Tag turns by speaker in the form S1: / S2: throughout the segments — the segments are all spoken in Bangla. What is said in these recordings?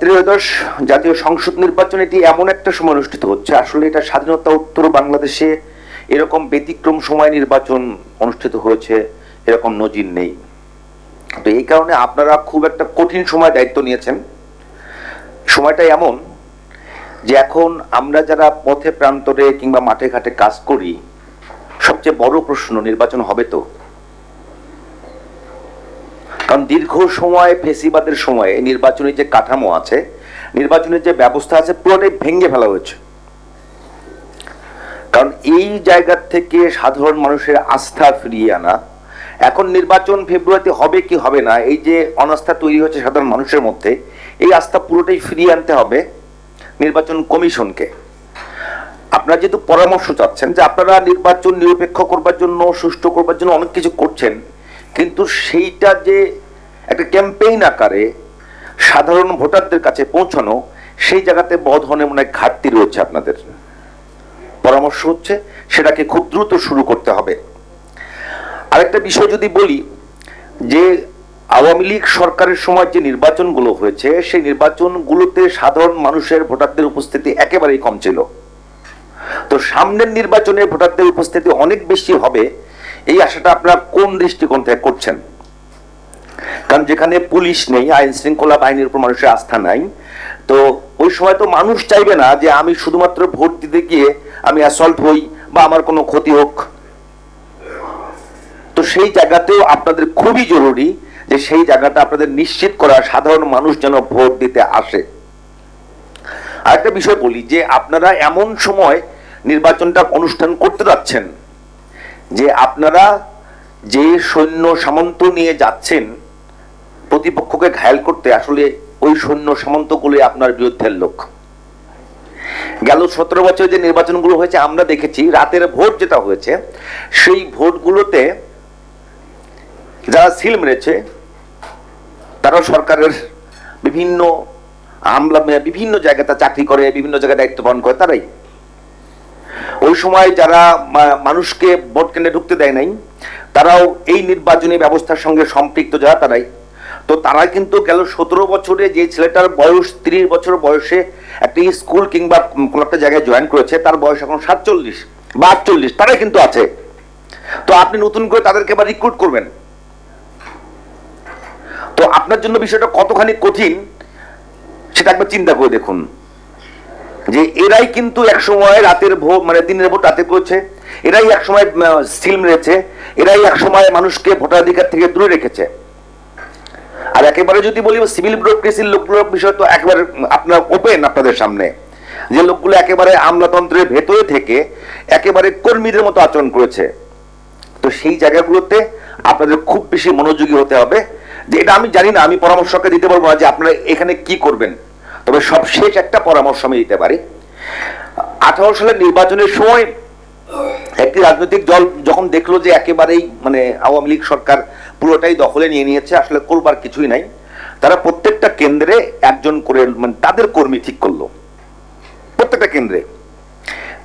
S1: ত্রয়োদশ জাতীয় সংসদ নির্বাচন এটি এমন একটা সময় অনুষ্ঠিত হচ্ছে। আসলে এটা স্বাধীনতা উত্তর বাংলাদেশে এরকম ব্যতিক্রম সময় নির্বাচন অনুষ্ঠিত হয়েছে, এরকম নজির নেই। তো এই কারণে আপনারা খুব একটা কঠিন সময় দায়িত্ব নিয়েছেন। সময়টা এমন যে এখন আমরা যারা পথে প্রান্তরে কিংবা মাঠে ঘাটে কাজ করি, সবচেয়ে বড় প্রশ্ন নির্বাচন হবে তো? কারণ দীর্ঘ সময় ফেসিবাদের সময়ে নির্বাচনের যে কাঠামো আছে, নির্বাচনের যে ব্যবস্থা আছে, পুরোটাই ভেঙে ফেলা হয়েছে। কারণ এই জায়গার থেকে সাধারণ মানুষের আস্থা ফিরিয়ে আনা, এখন নির্বাচন ফেব্রুয়ারিতে হবে কি হবে না, এই যে অনাস্থা তৈরি হচ্ছে সাধারণ মানুষের মধ্যে, এই আস্থা পুরোটাই ফিরিয়ে আনতে হবে নির্বাচন কমিশনকে। আপনারা যেহেতু পরামর্শ চাচ্ছেন যে আপনারা নির্বাচন নিরপেক্ষ করবার জন্য, সুষ্ঠু করবার জন্য অনেক কিছু করছেন কিন্তু সেইটা যে একটা ক্যাম্পেইন আকারে সাধারণ ভোটারদের কাছে পৌঁছানো, সেই জায়গাতে বড় ধরনের মনে ঘাটতি রয়েছে আপনাদের। পরামর্শ হচ্ছে সেটাকে খুব দ্রুত শুরু করতে হবে। আরেকটা বিষয় যদি বলি, যে আওয়ামী লীগ সরকারের সময় যে নির্বাচনগুলো হয়েছে, সেই নির্বাচনগুলোতে সাধারণ মানুষের ভোটারদের উপস্থিতি একেবারেই কম ছিল। তো সামনের নির্বাচনে ভোটারদের উপস্থিতি অনেক বেশি হবে এই আশাটা আপনারা কোন দৃষ্টিকোণ থেকে করছেন? কারণ যেখানে পুলিশ নেই, আইন শৃঙ্খলা বাহিনীর উপর মানুষের আস্থা নাই, তো ওই সময় তো মানুষ চাইবে না যে আমি শুধুমাত্র ভোট দিতে গিয়ে আমি অ্যাসল্ট হই বা আমার কোনো ক্ষতি হোক। তো সেই জায়গাতেও আপনাদের খুবই জরুরি যে সেই জায়গাটা আপনাদের নিশ্চিত করা সাধারণ মানুষ যেন ভোট দিতে আসে। আরেকটা বিষয় বলি যে আপনারা এমন সময় নির্বাচনটা অনুষ্ঠান করতে যাচ্ছেন যে আপনারা যে সৈন্য সামন্ত নিয়ে যাচ্ছেন, প্রতিপক্ষকে ঘায়াল করতে, আসলে ওই সৈন্য সামন্তগুলোই আপনার বিরুদ্ধের লোক। গেল সতেরো বছর যে নির্বাচনগুলো হয়েছে, আমরা দেখেছি, রাতের ভোট যেটা হয়েছে, সেই ভোটগুলোতে যারা সিল মেরেছে তারাও সরকারের বিভিন্ন আমলা, বিভিন্ন জায়গাতে চাকরি করে, বিভিন্ন জায়গায় দায়িত্ব পালন করে, তারাই। ওই সময় যারা মানুষকে ভোট কেন্দ্রে ঢুকতে দেয় নাই, তারাও এই নির্বাচনী ব্যবস্থার সঙ্গে সম্পৃক্ত যারা, তারাই। তো তারা কিন্তু গেল সতেরো বছরে যে ছেলেটার বয়স, ত্রিশ বছর বয়সে একটা স্কুল কিংবা কোনো একটা জায়গায় জয়েন করেছে, তার বয়স এখন সাতচল্লিশ বা আটচল্লিশ, তারাই কিন্তু আছে। তো আপনি নতুন করে তাদেরকে আবার রিক্রুট করবেন। তো আপনার জন্য বিষয়টা কতখানি কঠিন, সেটা একবার চিন্তা করে দেখুন। যে এরাই কিন্তু এক সময় রাতের ভোট মানে দিনের ভোট রাতে করেছে, এরাই এক সময় সিল মেরেছে, এরাই এক সময় মানুষকে ভোটাধিকার থেকে দূরে রেখেছে। আর একেবারে যদি বলি, সিভিল ব্যুরোক্রেসির লোকগুলোর বিষয় তো একেবারে আপনার ওপেন আপনাদের সামনে। যে লোকগুলো একেবারে আমলাতন্ত্রের ভেতরে থেকে একেবারে কর্মীদের মতো আচরণ করেছে। তো সেই জায়গাগুলোতে আপনাদের খুব বেশি মনোযোগী হতে হবে। যে এটা আমি জানি না, আমি পরামর্শকে দিতে পারব না যে আপনারা এখানে কি করবেন। তবে সবশেষ একটা পরামর্শ আমি দিতে পারি। আঠারো সালের নির্বাচনের সময় একটি রাজনৈতিক দল যখন দেখল যে একেবারেই মানে আওয়ামী লীগ সরকার পুরোটাই দখলে নিয়ে নিয়েছে, আসলে করবার কিছুই নাই, তারা প্রত্যেকটা কেন্দ্রে একজন করে মানে তাদের কর্মী ঠিক করল। প্রত্যেকটা কেন্দ্রে।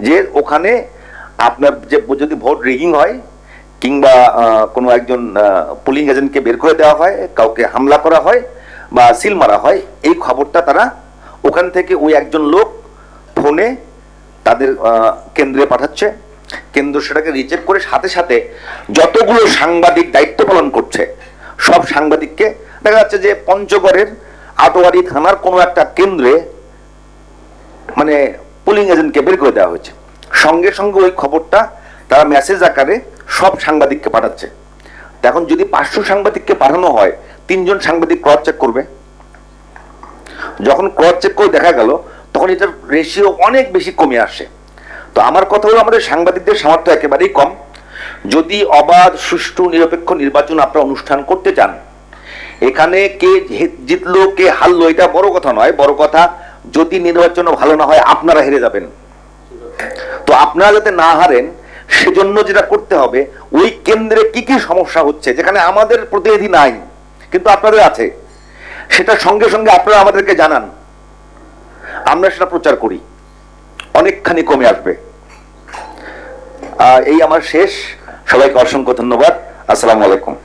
S1: যে ওখানে আপনার যে যদি ভোট রিগিং হয় কিংবা কোনো একজন পুলিং এজেন্টকে বের করে দেওয়া হয়, কাউকে হামলা করা হয় বা সিল মারা হয়, এই খবরটা তারা ওখান থেকে ওই একজন লোক ফোনে তাদের কেন্দ্রে পাঠাচ্ছে। কেন্দ্র সেটাকে রিচেক করে সাথে সাথে যতগুলো সাংবাদিক দায়িত্ব পালন করছে, সব সাংবাদিককে দেখা যাচ্ছে যে পঞ্চগড়ের আটোয়ারি থানার কোনো একটা কেন্দ্রে মানে পুলিং এজেন্টকে বের করে দেওয়া হয়েছে। সঙ্গে সঙ্গে ওই খবরটা তারা মেসেজ আকারে সব সাংবাদিককে পাঠাচ্ছে। এখন যদি পাঁচশো সাংবাদিককে পাঠানো হয়, তিনজন সাংবাদিক ক্রস চেক করবে। যখন ক্রস চেক করে দেখা গেল, তখন এটার রেশিও অনেক বেশি কমে আসে। তো আমার কথা হলো, আমাদের সাংবাদিকদের সামর্থ্য একেবারেই কম। যদি অবাধ, সুষ্ঠু, নিরপেক্ষ নির্বাচন আপনারা অনুষ্ঠান করতে চান, এখানে কে জিতলো, কে হারলো, এটা বড় কথা নয়, বড় কথা যদি নির্বাচন ভালো না হয়, আপনারা হেরে যাবেন। তো আপনারা যাতে না হারেন, সেজন্য যেটা করতে হবে, ওই কেন্দ্রে কি কি সমস্যা হচ্ছে, যেখানে আমাদের প্রতিনিধি নাই, কিন্তু আপনাদের আছে। সেটা সঙ্গে সঙ্গে আপনারা আমাদেরকে জানান। আমরা সেটা প্রচার করি। অনেকখানি কমে আসবে। এই আমার শেষ। সবাইকে অসংখ্য ধন্যবাদ। আসসালামু আলাইকুম।